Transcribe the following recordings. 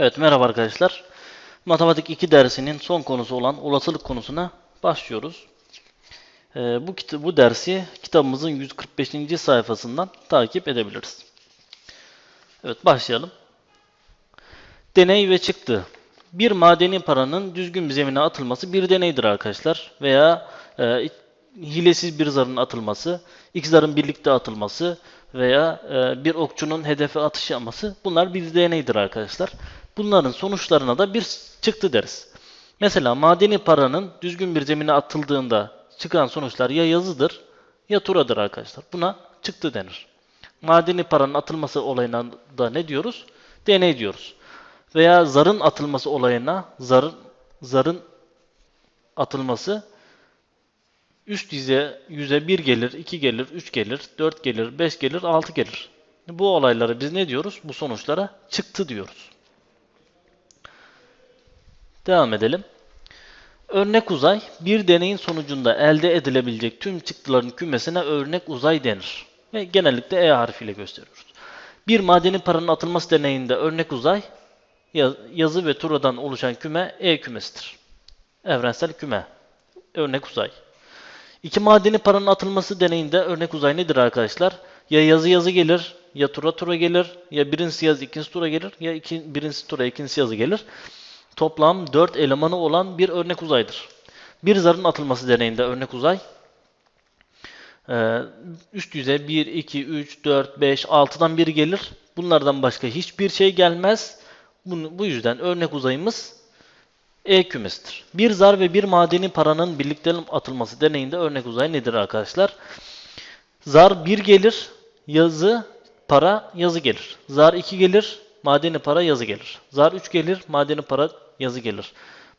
Evet merhaba arkadaşlar. Matematik 2 dersinin son konusu olan olasılık konusuna başlıyoruz. Ee, bu bu dersi kitabımızın 145. sayfasından takip edebiliriz. Evet başlayalım. Deney ve çıktı. Bir madeni paranın düzgün bir zemine atılması bir deneydir arkadaşlar. Veya e, hilesiz bir zarın atılması, iki zarın birlikte atılması veya e, bir okçunun hedefe atış yapması bunlar bir deneydir arkadaşlar. Bunların sonuçlarına da bir çıktı deriz. Mesela madeni paranın düzgün bir zemine atıldığında çıkan sonuçlar ya yazıdır ya turadır arkadaşlar. Buna çıktı denir. Madeni paranın atılması olayına da ne diyoruz? Deney diyoruz. Veya zarın atılması olayına zarın zarın atılması üst yüze, yüze 1 gelir, 2 gelir, 3 gelir, 4 gelir, 5 gelir, 6 gelir. Bu olaylara biz ne diyoruz? Bu sonuçlara çıktı diyoruz. Devam edelim. Örnek uzay, bir deneyin sonucunda elde edilebilecek tüm çıktıların kümesine örnek uzay denir. Ve genellikle E harfiyle gösteriyoruz. Bir madeni paranın atılması deneyinde örnek uzay, ya- yazı ve turadan oluşan küme E kümesidir. Evrensel küme, örnek uzay. İki madeni paranın atılması deneyinde örnek uzay nedir arkadaşlar? Ya yazı yazı gelir, ya tura tura gelir, ya birincisi yazı ikincisi tura gelir, ya iki, birincisi tura ikincisi yazı gelir. Toplam 4 elemanı olan bir örnek uzaydır. Bir zarın atılması deneyinde örnek uzay e, üst yüze 1, 2, 3, 4, 5, 6'dan biri gelir. Bunlardan başka hiçbir şey gelmez. Bu yüzden örnek uzayımız E kümesidir. Bir zar ve bir madeni paranın birlikte atılması deneyinde örnek uzay nedir arkadaşlar? Zar 1 gelir, yazı, para, yazı gelir. Zar 2 gelir, madeni para, yazı gelir. Zar 3 gelir, madeni para, yazı gelir.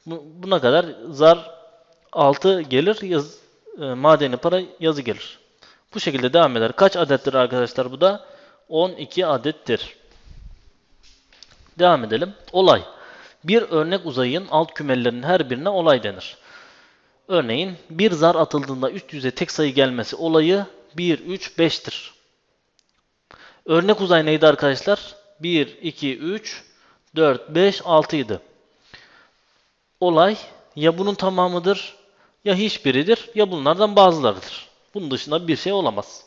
Bu- Buna kadar zar 6 gelir, yaz, e, madeni para, yazı gelir. Bu şekilde devam eder. Kaç adettir arkadaşlar bu da? 12 adettir. Devam edelim. Olay. Bir örnek uzayın alt kümelerinin her birine olay denir. Örneğin bir zar atıldığında üst yüze tek sayı gelmesi olayı 1, 3, 5'tir. Örnek uzay neydi arkadaşlar? 1, 2, 3, 4, 5, 6 idi. Olay ya bunun tamamıdır ya hiçbiridir ya bunlardan bazılarıdır. Bunun dışında bir şey olamaz.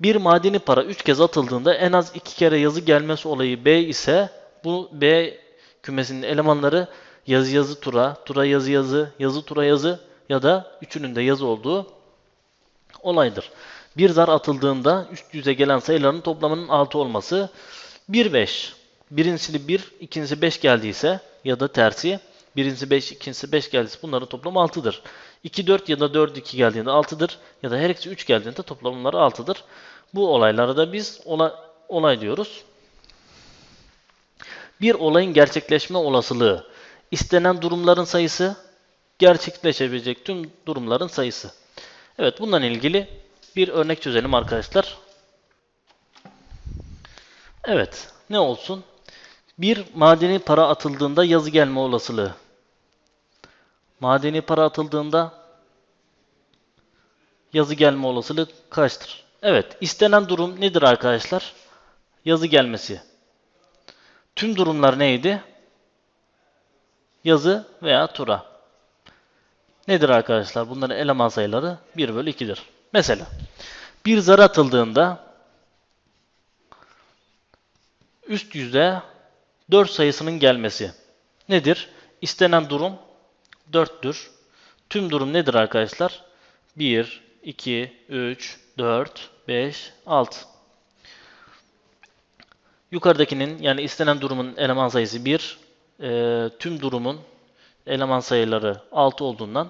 Bir madeni para 3 kez atıldığında en az 2 kere yazı gelmesi olayı B ise bu B kümesinin elemanları yazı yazı tura, tura yazı yazı, yazı tura yazı ya da üçünün de yazı olduğu olaydır. Bir zar atıldığında üst yüze gelen sayıların toplamının 6 olması 1 5. Birincisi 1, ikincisi 5 geldiyse ya da tersi birincisi 5, ikincisi 5 geldiyse bunların toplamı 6'dır. 2 4 ya da 4 2 geldiğinde 6'dır ya da her ikisi 3 geldiğinde toplamları 6'dır. Bu olaylara da biz olay, olay diyoruz. Bir olayın gerçekleşme olasılığı istenen durumların sayısı gerçekleşebilecek tüm durumların sayısı. Evet bundan ilgili bir örnek çözelim arkadaşlar. Evet ne olsun? Bir madeni para atıldığında yazı gelme olasılığı. Madeni para atıldığında yazı gelme olasılığı kaçtır? Evet istenen durum nedir arkadaşlar? Yazı gelmesi. Tüm durumlar neydi? Yazı veya tura. Nedir arkadaşlar? Bunların eleman sayıları 1 bölü 2'dir. Mesela bir zar atıldığında üst yüze 4 sayısının gelmesi nedir? İstenen durum 4'tür. Tüm durum nedir arkadaşlar? 1, 2, 3, 4, 5, 6. Yukarıdakinin yani istenen durumun eleman sayısı 1, e, tüm durumun eleman sayıları 6 olduğundan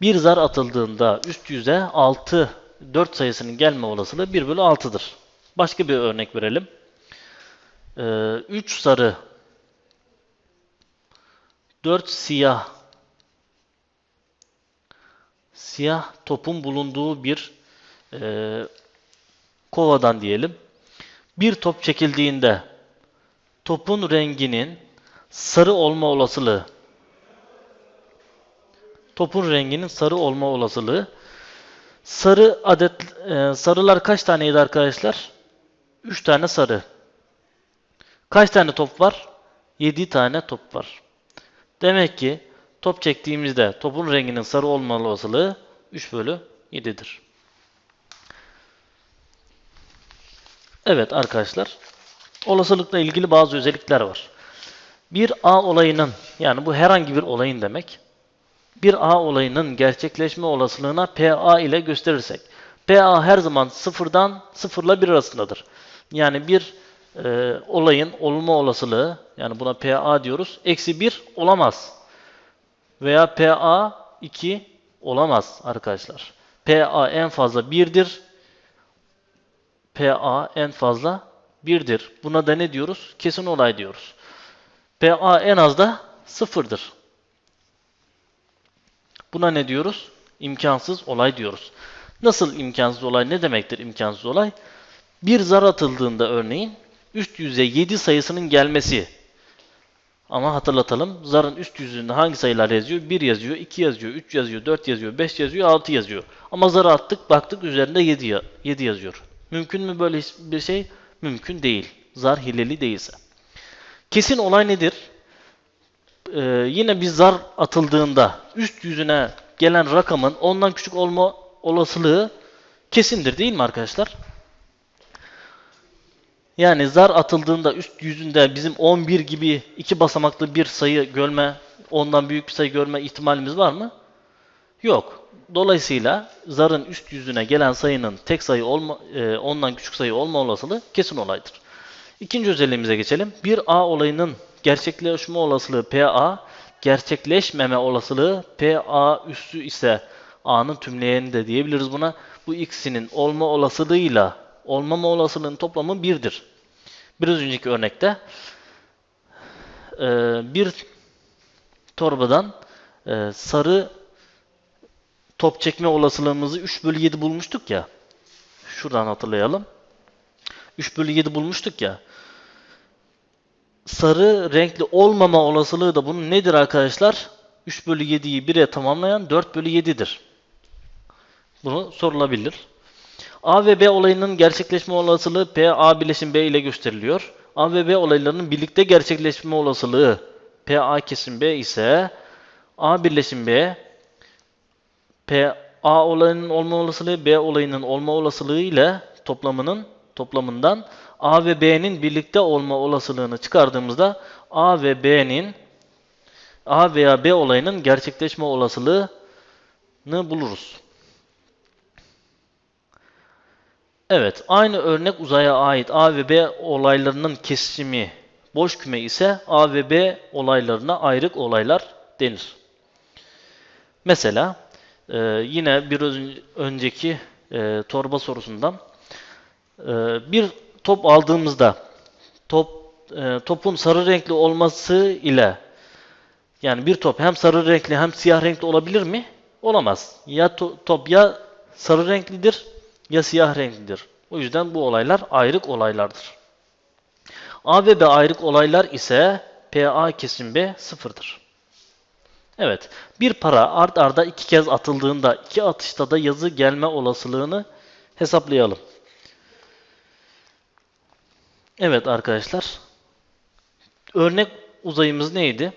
bir zar atıldığında üst yüze 6, 4 sayısının gelme olasılığı 1 bölü 6'dır. Başka bir örnek verelim. 3 sarı, 4 siyah, siyah topun bulunduğu bir e, kovadan diyelim. Bir top çekildiğinde topun renginin sarı olma olasılığı topun renginin sarı olma olasılığı sarı adet e, sarılar kaç taneydi arkadaşlar? 3 tane sarı. Kaç tane top var? 7 tane top var. Demek ki top çektiğimizde topun renginin sarı olma olasılığı 3 bölü 7'dir. Evet arkadaşlar, olasılıkla ilgili bazı özellikler var. Bir A olayının, yani bu herhangi bir olayın demek, bir A olayının gerçekleşme olasılığına PA ile gösterirsek, PA her zaman sıfırdan sıfırla bir arasındadır. Yani bir e, olayın olma olasılığı, yani buna PA diyoruz, eksi 1 olamaz. Veya PA 2 olamaz arkadaşlar. PA en fazla 1'dir. PA en fazla 1'dir. Buna da ne diyoruz? Kesin olay diyoruz. PA en az da 0'dır. Buna ne diyoruz? İmkansız olay diyoruz. Nasıl imkansız olay? Ne demektir imkansız olay? Bir zar atıldığında örneğin üst yüze 7 sayısının gelmesi. Ama hatırlatalım. Zarın üst yüzünde hangi sayılar yazıyor? 1 yazıyor, 2 yazıyor, 3 yazıyor, 4 yazıyor, 5 yazıyor, 6 yazıyor. Ama zarı attık, baktık üzerinde 7, ya- 7 yazıyor. Mümkün mü böyle bir şey? Mümkün değil. Zar hileli değilse. Kesin olay nedir? Ee, yine bir zar atıldığında üst yüzüne gelen rakamın ondan küçük olma olasılığı kesindir değil mi arkadaşlar? Yani zar atıldığında üst yüzünde bizim 11 gibi iki basamaklı bir sayı görme, ondan büyük bir sayı görme ihtimalimiz var mı? Yok. Dolayısıyla zarın üst yüzüne gelen sayının tek sayı olma, e, ondan küçük sayı olma olasılığı kesin olaydır. İkinci özelliğimize geçelim. Bir A olayının gerçekleşme olasılığı PA, gerçekleşmeme olasılığı PA üssü ise A'nın tümleyeni de diyebiliriz buna. Bu ikisinin olma olasılığıyla olmama olasılığının toplamı 1'dir. Biraz önceki örnekte e, bir torbadan e, sarı top çekme olasılığımızı 3 bölü 7 bulmuştuk ya. Şuradan hatırlayalım. 3 bölü 7 bulmuştuk ya. Sarı renkli olmama olasılığı da bunun nedir arkadaşlar? 3 bölü 7'yi 1'e tamamlayan 4 bölü 7'dir. Bunu sorulabilir. A ve B olayının gerçekleşme olasılığı P, A bileşim B ile gösteriliyor. A ve B olaylarının birlikte gerçekleşme olasılığı P, A kesim B ise A birleşim B, P, A olayının olma olasılığı B olayının olma olasılığı ile toplamının toplamından A ve B'nin birlikte olma olasılığını çıkardığımızda A ve B'nin A veya B olayının gerçekleşme olasılığını buluruz. Evet, aynı örnek uzaya ait A ve B olaylarının kesişimi boş küme ise A ve B olaylarına ayrık olaylar denir. Mesela e, yine bir ön- önceki e, torba sorusundan e, bir top aldığımızda top topun sarı renkli olması ile yani bir top hem sarı renkli hem siyah renkli olabilir mi? Olamaz. Ya to- top ya sarı renklidir ya siyah renklidir. O yüzden bu olaylar ayrık olaylardır. A ve B ayrık olaylar ise PA kesim B sıfırdır. Evet, bir para art arda iki kez atıldığında iki atışta da yazı gelme olasılığını hesaplayalım. Evet arkadaşlar, örnek uzayımız neydi?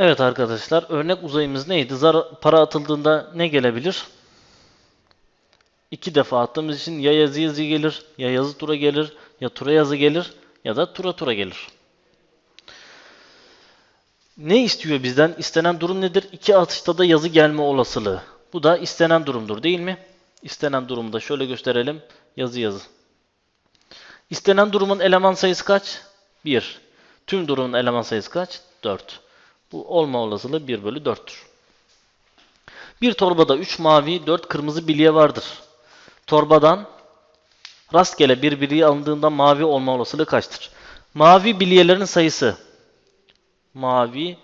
Evet arkadaşlar, örnek uzayımız neydi? Zar para atıldığında ne gelebilir? İki defa attığımız için ya yazı yazı gelir, ya yazı tura gelir, ya tura yazı gelir, ya da tura tura gelir. Ne istiyor bizden? İstenen durum nedir? İki atışta da yazı gelme olasılığı. Bu da istenen durumdur değil mi? İstenen durumu da şöyle gösterelim. Yazı yazı. İstenen durumun eleman sayısı kaç? 1. Tüm durumun eleman sayısı kaç? 4. Bu olma olasılığı 1 bölü 4'tür. Bir torbada 3 mavi, 4 kırmızı bilye vardır. Torbadan rastgele bir bilye alındığında mavi olma olasılığı kaçtır? Mavi bilyelerin sayısı. Mavi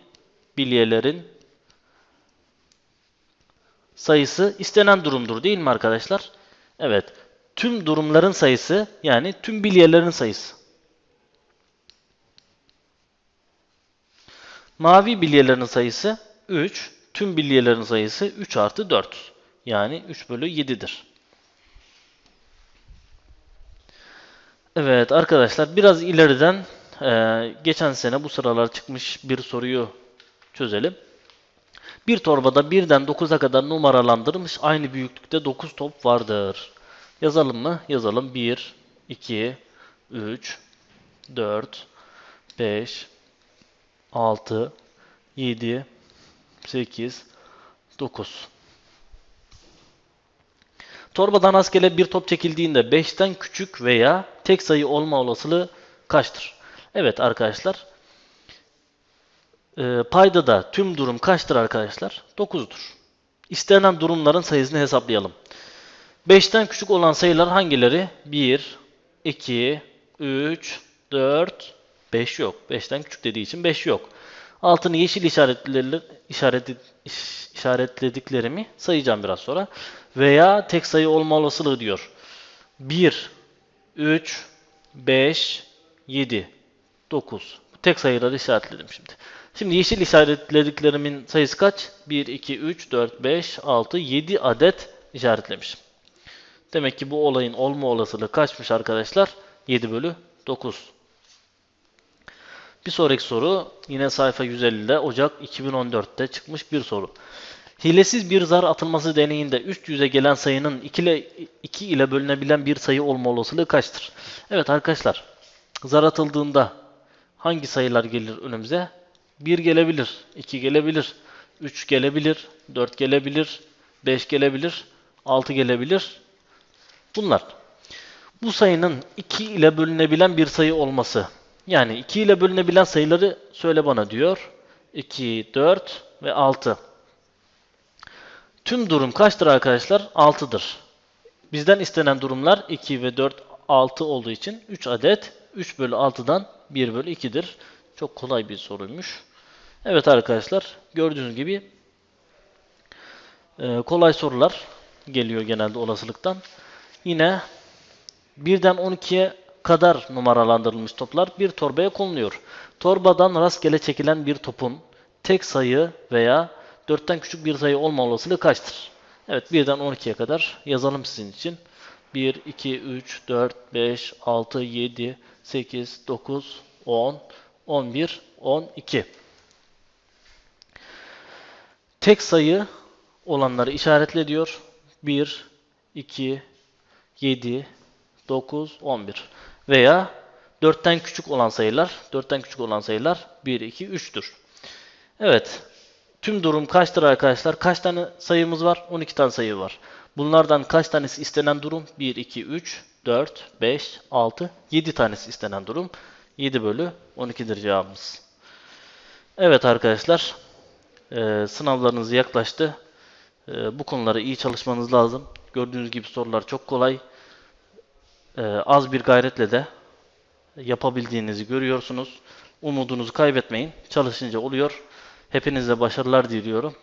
bilyelerin sayısı istenen durumdur değil mi arkadaşlar? Evet. Tüm durumların sayısı yani tüm bilyelerin sayısı. Mavi bilyelerin sayısı 3. Tüm bilyelerin sayısı 3 artı 4. Yani 3 bölü 7'dir. Evet arkadaşlar biraz ileriden eee, geçen sene bu sıralar çıkmış bir soruyu çözelim. Bir torbada birden 9'a kadar numaralandırılmış aynı büyüklükte 9 top vardır. Yazalım mı? Yazalım. 1, 2, 3, 4, 5, 6, 7, 8, 9. Torbadan rastgele bir top çekildiğinde 5'ten küçük veya tek sayı olma olasılığı kaçtır? Evet arkadaşlar. Ee, paydada tüm durum kaçtır arkadaşlar? 9'dur. İstenen durumların sayısını hesaplayalım. 5'ten küçük olan sayılar hangileri? 1, 2, 3, 4, 5 yok. 5'ten küçük dediği için 5 yok. Altını yeşil işaretleri, işareti, iş- işaretlediklerimi sayacağım biraz sonra. Veya tek sayı olma olasılığı diyor. 1, 3, 5, 7, 9. Tek sayıları işaretledim şimdi. Şimdi yeşil işaretlediklerimin sayısı kaç? 1, 2, 3, 4, 5, 6, 7 adet işaretlemişim. Demek ki bu olayın olma olasılığı kaçmış arkadaşlar? 7 bölü 9. Bir sonraki soru yine sayfa 150'de Ocak 2014'te çıkmış bir soru. Hilesiz bir zar atılması deneyinde üst yüze gelen sayının 2 ile, 2 ile bölünebilen bir sayı olma olasılığı kaçtır? Evet arkadaşlar zar atıldığında hangi sayılar gelir önümüze? 1 gelebilir, 2 gelebilir, 3 gelebilir, 4 gelebilir, 5 gelebilir, 6 gelebilir. Bunlar. Bu sayının 2 ile bölünebilen bir sayı olması. Yani 2 ile bölünebilen sayıları söyle bana diyor. 2, 4 ve 6. Tüm durum kaçtır arkadaşlar? 6'dır. Bizden istenen durumlar 2 ve 4, 6 olduğu için 3 adet. 3 bölü 6'dan 1 bölü 2'dir. Çok kolay bir soruymuş. Evet arkadaşlar gördüğünüz gibi e, kolay sorular geliyor genelde olasılıktan. Yine birden 12'ye kadar numaralandırılmış toplar bir torbaya konuluyor. Torbadan rastgele çekilen bir topun tek sayı veya 4'ten küçük bir sayı olma olasılığı kaçtır? Evet birden 12'ye kadar yazalım sizin için. 1, 2, 3, 4, 5, 6, 7, 8, 9, 10, 11, 12. Tek sayı olanları işaretle diyor. 1, 2, 7, 9, 11. Veya 4'ten küçük olan sayılar, 4'ten küçük olan sayılar 1, 2, 3'tür. Evet. Tüm durum kaçtır arkadaşlar? Kaç tane sayımız var? 12 tane sayı var. Bunlardan kaç tanesi istenen durum? 1, 2, 3, 4, 5, 6, 7 tanesi istenen durum. 7 bölü 12'dir cevabımız. Evet arkadaşlar. Ee, sınavlarınız yaklaştı. Ee, bu konulara iyi çalışmanız lazım. Gördüğünüz gibi sorular çok kolay. Ee, az bir gayretle de yapabildiğinizi görüyorsunuz. Umudunuzu kaybetmeyin. Çalışınca oluyor. Hepinize başarılar diliyorum.